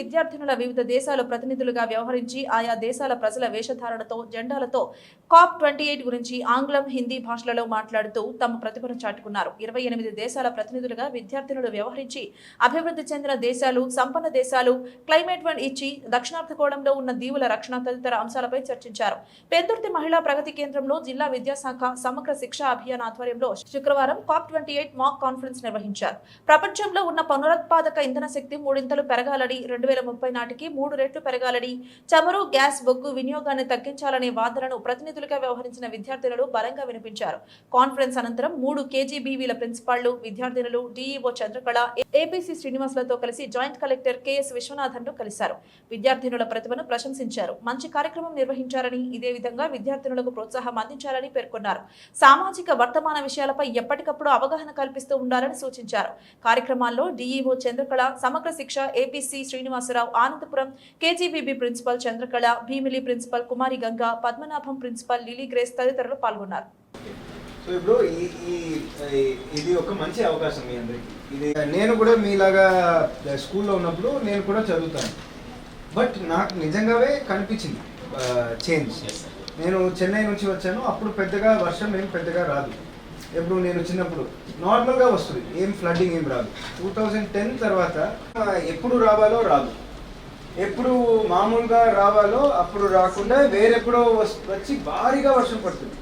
విద్యార్థినుల వివిధ దేశాల ప్రతినిధులుగా వ్యవహరించి ఆయా దేశాల ప్రజల వేషధారణతో జెండాలతో కాప్ ట్వంటీ ఎయిట్ గురించి ఆంగ్లం హిందీ భాషలలో మాట్లాడుతూ తమ ప్రతిభను చాటుకున్నారు. ఇరవై ఎనిమిది దేశాల ప్రతినిధులుగా విద్యార్థినులు వ్యవహరించి అభివృద్ధి చెందిన దేశాలు సంపన్న దేశాలు క్లైమేట్ వన్ ఇచ్చి దక్షిణార్థకోణంలో ఉన్న దీవుల రక్షణ తదితర అంశాలపై చర్చించారు. పెందుర్తి మహిళా ప్రగతి కేంద్రంలో జిల్లా విద్యాశాఖ సమగ్ర శిక్షా అభియాన్ ఆధ్వర్యంలో శుక్రవారం COP twenty eight mock conference నిర్వహించారు. ప్రపంచంలో ఉన్న పునరుత్పాదక ఇంధన శక్తి మూడింతలు పెరగాలని రెండు వేల ముప్పై నాటికి మూడు రెట్లు పెరగాలని చమురు గ్యాస్ బొగ్గు వినియోగాన్ని తగ్గించాలనే వాదనను ప్రతినిధులుగా వ్యవహరించిన విద్యార్థినులు బలంగా వినిపించారు. కాన్ఫరెన్స్ అనంతరం మూడు కేజీబీవీల ప్రిన్సిపాళ్ళు విద్యార్థినులు డీఈఓ చంద్రకళ ఏపీసీ శ్రీనివాసులతో కలిసి జాయింట్ కలెక్టర్ కెఎస్ విశ్వనాథన్ను కలిశారు. విద్యార్థినుల ప్రతిభను ప్రశంసించారు. మంచి కార్యక్రమం నిర్వహించారని ఇదే విధంగా విద్యార్థినులకు ప్రోత్సాహం అందించాలని పేర్కొన్నారు. సామాజిక వర్తమాన విషయాలపై ఎప్పటికప్పుడు అవగాహన కల్పిస్తూ ఉండాలని సూచించారు. కార్యక్రమాల్లో DEO Chandrakala Samagra Shiksha APC Srinivasarao Anandapuram KGBV principal Chandrakala Bheemili principal Kumari Ganga Padmanabham principal Lily Grace తదితరులు పాల్గొన్నారు. సో ఇప్పుడు ఈ ఈ ఈ- ఇది ఒక మంచి అవకాశం మీ అందరికి. ఇది నేను కూడా మీలాగా స్కూల్లో ఉన్నప్పుడు నేను కూడా చదువుతాను. బట్ నాకు నిజంగానే కనిపించింది చేంజ్. నేను చెన్నై నుంచి వచ్చాను. అప్పుడు పెద్దగా వర్షం ఏం పెద్దగా రాదు. ఎప్పుడు నేను చిన్నప్పుడు. నార్మల్గా వస్తుంది. ఏం ఫ్లడ్డింగ్ ఏం రాదు. టూ థౌజండ్ టెన్ తర్వాత ఎప్పుడు రావాలో రాదు. ఎప్పుడు మామూలుగా రావాలో అప్పుడు రాకుండా వేరెప్పుడో వచ్చి భారీగా వర్షం పడుతుంది.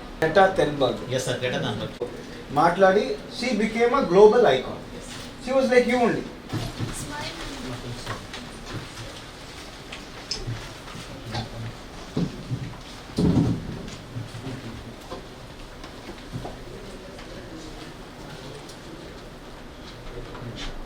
గెట దాంట్లో మాట్లాడి she became a global icon she was like you only Thanks.